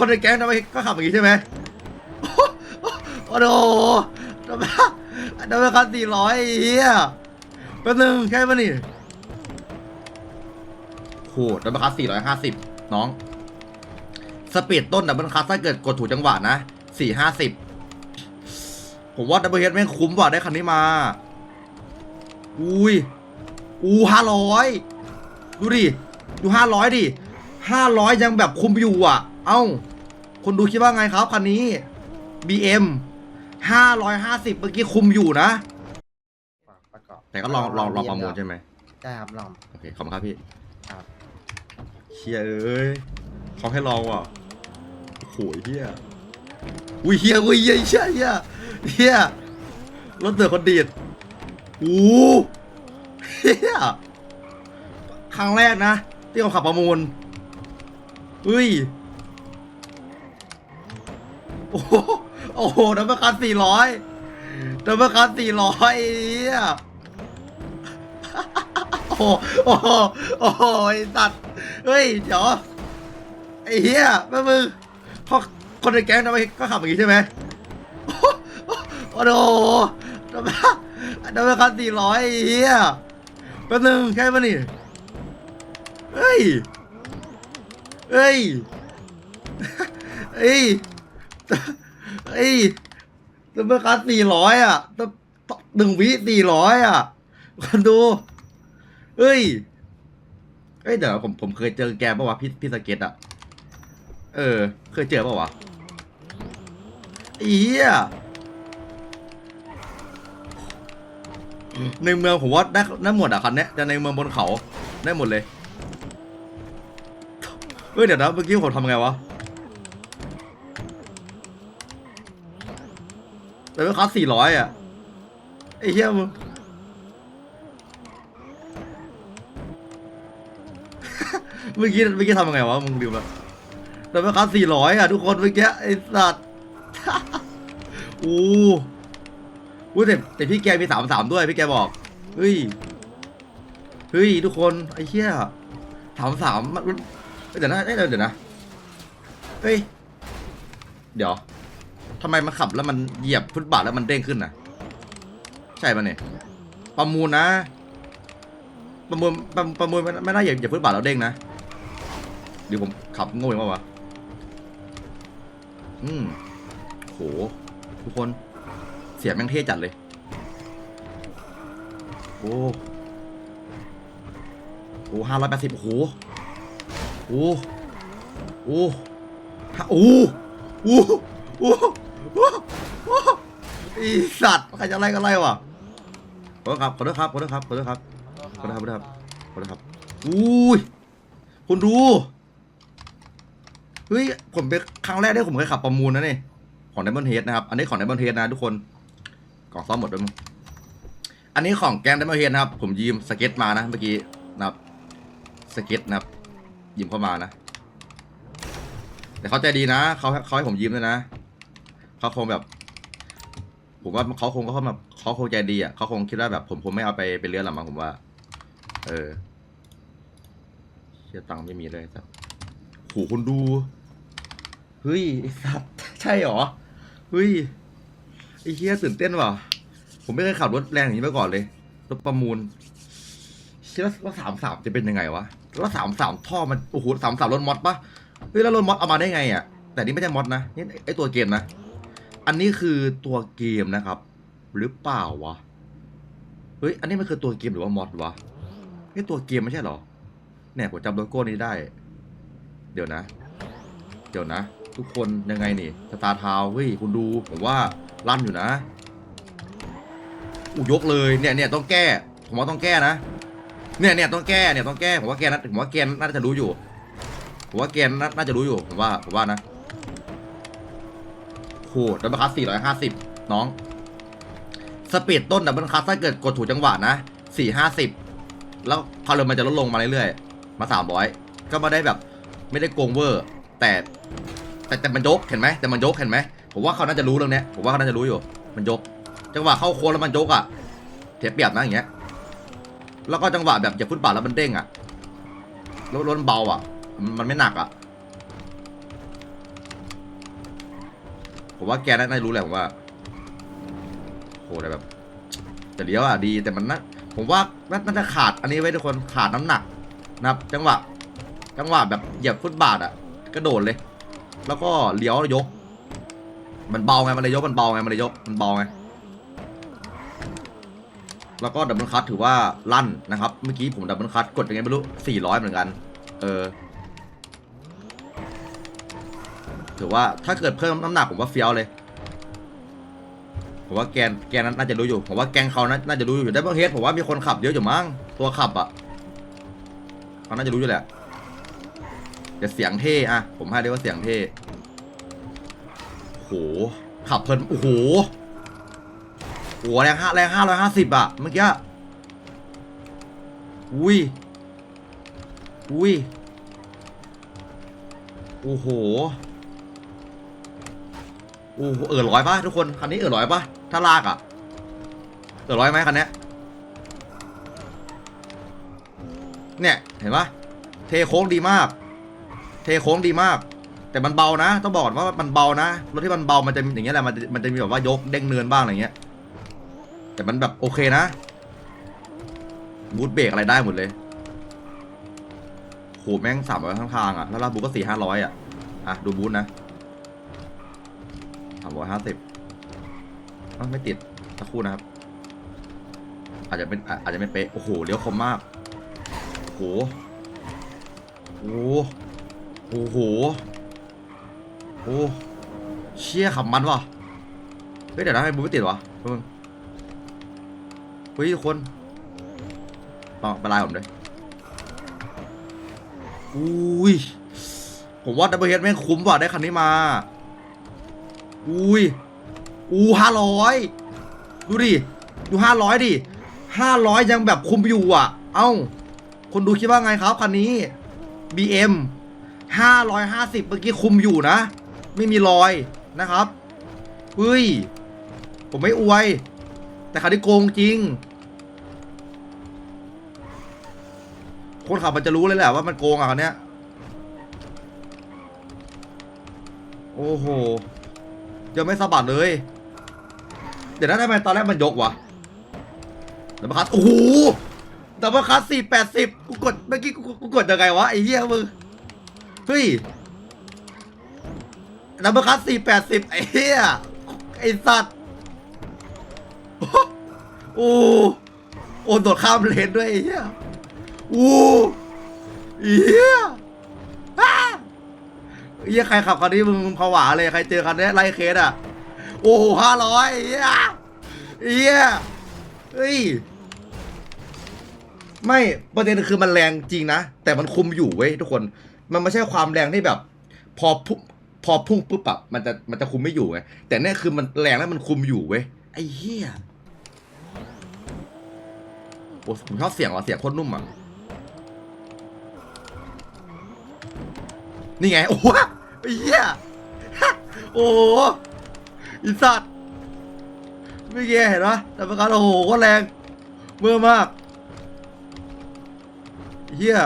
คนในแก๊งทำไมก็ขับอย่างนี้ใช่ไหมโอ้โหทำไมทำไมคันสี่ร้อยเฮียแป๊บนึงแค่ปะนี่โหดับเบิลคัสสี่ร้อยห้าสิบน้อง สปีดต้นดับเบิลคัสถ้าเกิดกดถูกจังหวะนะสี่ห้าสิบผมว่าดับเบิลเฮดแม่งคุ้มกว่าได้คันนี้มา อุ้ยอูห้าร้อยดูดิ ดูห้าร้อยดิห้าร้อยยังแบบคุ้มอยู่อะ เอ้า คนดูคิดว่าไงครับคันนี้ BM ห้าร้อยห้าสิบเมื่อกี้คุมอยู่นะ ประกอบแต่ก็ลองลองลองประมูลใช่ไหมใช่ครับลอง โอเค ขอบคุณครับพี่ครับเฮียเอ้ยเขาให้ลองว่ะโอ้โหเฮียอุ้ยเฮียอุ้ยเฮียเฮียเฮียเฮียรถเตือคนดีดโอ้โหเฮียครั้งแรกนะ ที่เขาขับประมูลเฮ้ย โอ้โหโอ้โหดับเบิลคันสี่ร้อยดับเบิลคันสี่ร้อยเฮียโอ้โหโอ้โหโอ้โหไอ้สัตว์เฮ้ยเดี๋ยวไอ้เหี้ยแม่มึงเขาคนในแก๊งทำไมก็ขับอย่างนี้ใช่ไหมโอ้โหทำไมทำไมคันสี่ร้อยไอ้เหี้ยแป๊บนึงแค่ปะนี่เฮ้ยเฮ้ยเฮ้ย เฮ้ยทำไมคันสี่ร้อยอะต้องต้องหนึ่งวิสี่ร้อยอะคนดูเฮ้ย เอ้ยเดี๋ยวผมผมเคยเจอแกปะวะพี่พี่สเก็ตอะ เออ เคยเจอปะวะอีเหี้ยในเมืองผมว่าได้ได้หมดอะคันเนี้ยจะในเมืองบนเขาได้หมดเลย เฮ้ยเดี๋ยวนะเมื่อกี้ผมทำไงวะ แต่ว่าคัสสี่ร้อยอะ ไอ้เหี้ยมึงเมื่อกี้เมื่อกี้ทำยังไงวะ มึงดูแบบแต่เมื่อกี้สี่ร้อยอะ ทุกคนเมื่อกี้ไอ้สัตว์อู้อู้แต่แต่พี่แกมีสามสามด้วยพี่แกบอก เฮ้ย เฮ้ย ทุกคน ไอ้เหี้ยสามสามมันมันเดี๋ยวนะเดี๋ยวนะเฮ้ย เดี๋ยว ทำไมมันขับแล้วมันเหยียบฟุตบาทแล้วมันเด้งขึ้นน่ะใช่ปะเนี่ยประมูลนะ ประมูลประประมูลไม่ไม่น่าอย่าอย่าพื้นบาทเราเด้งนะเดี๋ยวผมขับโง่ยังวะวะอืมโหทุกคนเสียงแม่งเท่จัดเลยโอ้โหห้าร้อยแปดสิบโอ้โหโอ้โหฮะโอ้โหโอ้โห อีสัตว์ใครจะไล่ก็ไล่วะขอโทษครับขอโทษครับขอโทษครับขอโทษครับขอโทษครับขอโทษครับขอโทษครับอุ้ยคุณดูเฮ้ยผมเป็นครั้งแรกที่ผมเคยขับประมูลนะนี่ของ Diamond Head นะครับ อันนี้ของ Diamond Head นะทุกคนกล่องซ่อมหมดด้วยมั้งอันนี้ของแกง Diamond Head นะครับ ผมยืมสเก็ตมานะเมื่อกี้นะครับสเก็ตนะครับยืมเข้ามานะแต่เขาใจดีนะเขาเขาให้ผมยืมด้วยนะ เขาคงแบบ ผมว่าเขาคงก็เขาแบบเขาคงใจดีอะเขาคงคิดว่าแบบ ผมผมไม่เอาไปเป็นเรื่องหรอกมั้งผมว่า เออเชี่ยตังค์ไม่มีเลยสัตว์โหคุณดู เฮ้ยไอสัตว์ใช่หรอ เฮ้ยไอ้เฮียตื่นเต้นว่ะ ผมไม่เคยขับรถแรงอย่างนี้มาก่อนเลยรถประมูลเชื่อว่าสามสามจะเป็นยังไงวะแล้วสามสามท่อมันโอ้โหสามสามรถมอดปะเฮ้ยแล้วรถมอดเอามาได้ไงอะ แต่นี่ไม่ใช่มอดนะนี่ไอตัวเกมนะ อันนี้คือตัวเกมนะครับ หรือเปล่าวะ เฮ้ย อันนี้มันคือตัวเกมหรือว่ามอดวะนี่ตัวเกมไม่ใช่เหรอ เนี่ยผมจำโลโก้นี้ได้ เดี๋ยวนะ เดี๋ยวนะ ทุกคนยังไงนี่สตาร์ทาวเฮ้ยคุณดูผมว่าลั่นอยู่นะอุยยกเลยเนี่ยเนี่ยต้องแก้ ผมว่าต้องแก้นะ เนี่ยเนี่ยต้องแก้เนี่ยต้องแก้ผมว่าแกนผมว่าแกน่าจะรู้อยู่ผมว่าแกนน่าจะรู้อยู่ผมว่าผมว่านะ โหดับเบิลคัสสี่ร้อยห้าสิบน้อง สปีดต้นดับเบิลคัสถ้าเกิดกดถูกจังหวะนะสี่ห้าสิบแล้วความเร็วมันจะลดลงมาเรื่อยๆ มาสามร้อยก็ไม่ได้แบบไม่ได้โกงเวอร์ แต่แต่แต่มันยกเห็นไหมแต่มันยกเห็นไหมผมว่าเขาน่าจะรู้เรื่องเนี้ยผมว่าเขาน่าจะรู้อยู่ มันยก จังหวะเข้าโค้งแล้วมันยกอะเสียเปรียบนะอย่างเงี้ย แล้วก็จังหวะแบบอย่าฟุตบาทแล้วมันเด้งอะรถรถเบาอะ มันไม่หนักอะ ผมว่าแกน่าจะรู้แหละผมว่าโหแต่แบบ แต่เลี้ยวอะดีแต่มันน่าผมว่าน่าจะขาดอันนี้ไว้ทุกคนขาดน้ำหนักนะครับ จังหวะ จังหวะแบบเหยียบฟุตบาทอะ กระโดดเลย แล้วก็เลี้ยวยก มันเบาไงมันเลยยกมันเบาไงมันเลยยกมันเบาไงแล้วก็ดับเบิลคัตถือว่าลั่นนะครับ เมื่อกี้ผมดับเบิลคัตกดยังไงไม่รู้400 เหมือนกัน เออ ถือว่าถ้าเกิดเพิ่มน้ำหนักผมว่าเฟี้ยวเลย ผมว่าแกนแกนนั้นน่าจะรู้อยู่ ผมว่าแกงเขาน่าน่าจะรู้อยู่ได้เบิลเฮดผมว่ามีคนขับเยอะอยู่มั้งตัวขับอะเขาน่าจะรู้อยู่แหละแต่เสียงเท่อะผมให้ได้ว่าเสียงเท่โหขับเพลินโอ้โหโอ้แรงห้าแรงห้าร้อยห้าสิบอะเมื่อกี้อุ้ยอุ้ยโอ้โห อ้เออร้อยป่ะทุกคนคันนี้เออร้อยป่ะถ้าลากอะเออร้อยไหมคันนี้เนี่ยเห็นปะเทโค้งดีมาก เทโค้งดีมาก แต่มันเบานะ ต้องบอกก่อนว่ามันเบานะรถที่มันเบามันจะอย่างเงี้ยแหละมันจะมันจะมีแบบว่ายกเด้งเนินบ้างอะไรเงี้ย แต่มันแบบโอเคนะบูทเบรกอะไรได้หมดเลยโหแม่งสามร้อยข้างทางอะแล้วลาบูก็สี่ห้าร้อยอะอะดูบูทนะ สามร้อยห้าสิบไม่ติดสักครู่นะครับ อาจจะเป็นอาจจะไม่เป๊ะ โอ้โห เลี้ยวคมมาก โอ้โห โอ้โห โอ้โห โอ้เชี่ยขับมันวะเฮ้ยเดี๋ยวนะทำไมบูไม่ติดวะมึงเฮ้ยทุกคนลองไปไลน์ผมด้วยอุ้ย ผมว่าดับเบิลเฮดแม่งคุ้มกว่าได้คันนี้มา อุ้ยอู้ห้าร้อยดูดิ ดูห้าร้อยดิห้าร้อยยังแบบคุมอยู่อะ เอ้า คนดูคิดว่าไงครับคันนี้ BM ห้าร้อยห้าสิบเมื่อกี้คุมอยู่นะ ไม่มีรอยนะครับเฮ้ย ผมไม่อวย แต่คันนี้โกงจริง คนขับมันจะรู้เลยแหละว่ามันโกงอะคันเนี้ย โอ้โห ยังไม่สะบัดเลย เดี๋ยวนะทำไมตอนแรกมันยกวะดับเบิลคัสโอ้โหดับเบิลคัสสี่แปดสิบกูกดเมื่อกี้กูกูกดยังไงวะไอ้เหี้ยมึงเฮ้ยดับเบิลคัสสี่แปดสิบไอ้เหี้ยไอ้สัตว์โอ้โอ้โดดข้ามเลนด้วยไอ้เหี้ยโอ้เหี้ย เหี้ยใครขับคันนี้มึงผวาเลยใครเจอคันนี้ไล่เคสอะ โอ้ห้าร้อยเหี้ยเหี้ยเฮ้ยไม่ประเด็นคือมันแรงจริงนะ แต่มันคุมอยู่เว้ยทุกคน มันไม่ใช่ความแรงที่แบบ พอพุ่งพอพุ่งปุ๊บอะมันจะมันจะคุมไม่อยู่ไงแต่เนี่ยคือมันแรงแล้วมันคุมอยู่เว้ยไอ้เหี้ยโอ้ผมชอบเสียงว่ะเสียงโคตรนุ่มอะนี่ไงโอ้โห ไอ้เหี้ย โอ้โหอีสัตว์ไม่เงี้เห็นปะแต่ประการโอ้โหโคตรแรงเมื่อมากเฮีย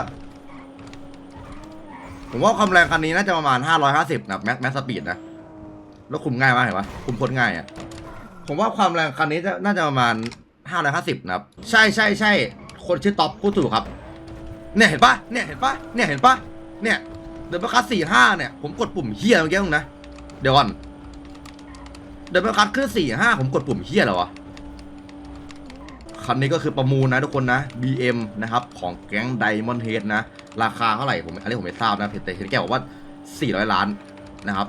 ผมว่าความแรงคันนี้น่าจะประมาณ 550นะแม็กแม็กสปีดนะ แล้วคุมง่ายมากเห็นปะคุมพ้นง่ายอะ ผมว่าความแรงคันนี้จะน่าจะประมาณ 550นะครับ ใช่ใช่ใช่คนชื่อท็อปพูดถูกครับ เนี่ยเห็นปะเนี่ยเห็นปะเนี่ยเห็นปะเนี่ย เดินประคัสสี่ห้าเนี่ย ผมกดปุ่มเฮียเมื่อกี้ตรงนะ เดี๋ยวก่อน เดินประคัสขึ้นสี่ห้าผมกดปุ่มเฮียแล้ววะ คันนี้ก็คือประมูลนะทุกคนนะ BM นะครับ ของแก๊ง Diamond Head นะ ราคาเท่าไหร่ผมอันนี้ผมไม่ทราบนะเพจแต่เห็นแกบอกว่า 400 ล้านนะครับ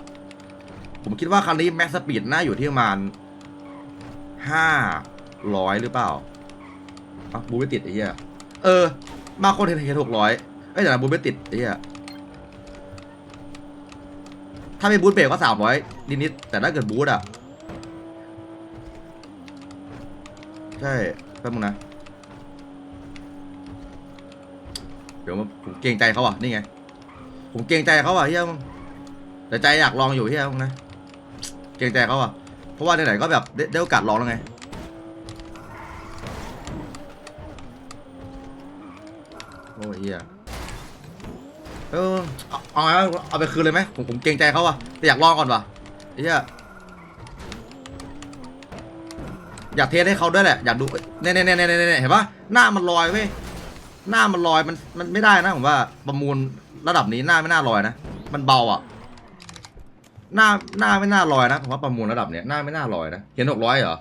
ผมคิดว่าคันนี้แม็กสปีดน่าอยู่ที่ประมาณ500 หรือเปล่าอะบูไม่ติดไอ้เหี้ย เออบาคนเห็นเห็นหกร้อยเอ้ยแต่นะบูไม่ติดไอ้เหี้ย ถ้าไม่บูทเบรกก็สามร้อยนิดๆแต่ถ้าเกิดบูทอะ ใช่แป๊บนึงนะ เดี๋ยวมาผมเกรงใจเขาอะ นี่ไง ผมเกรงใจเขาอะเฮียมึงแต่ใจอยากลองอยู่เฮียมึงนะ เกรงใจเขาอะ เพราะว่าไหนๆก็แบบได้ได้โอกาสลองแล้วไงโอ้ยเฮียเออ เอาไงเอาไปคืนเลยไหมผมผมเกรงใจเขาอะแต่อยากลองก่อนวะไอ้เหี้ยอยากเทสให้เขาด้วยแหละอยากดูเน่เน่เน่เน่เน่เน่เห็นปะหน้ามันลอยเว้ยหน้ามันลอยมันมันไม่ได้นะผมว่าประมูลระดับนี้หน้าไม่น่าลอยนะมันเบาอะ หน้าหน้าไม่น่าลอยนะผมว่าประมูลระดับเนี้ยหน้าไม่น่าลอยนะเห็นหกร้อยเหรอ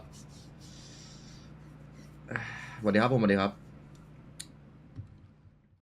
สวัสดีครับผมสวัสดีครับ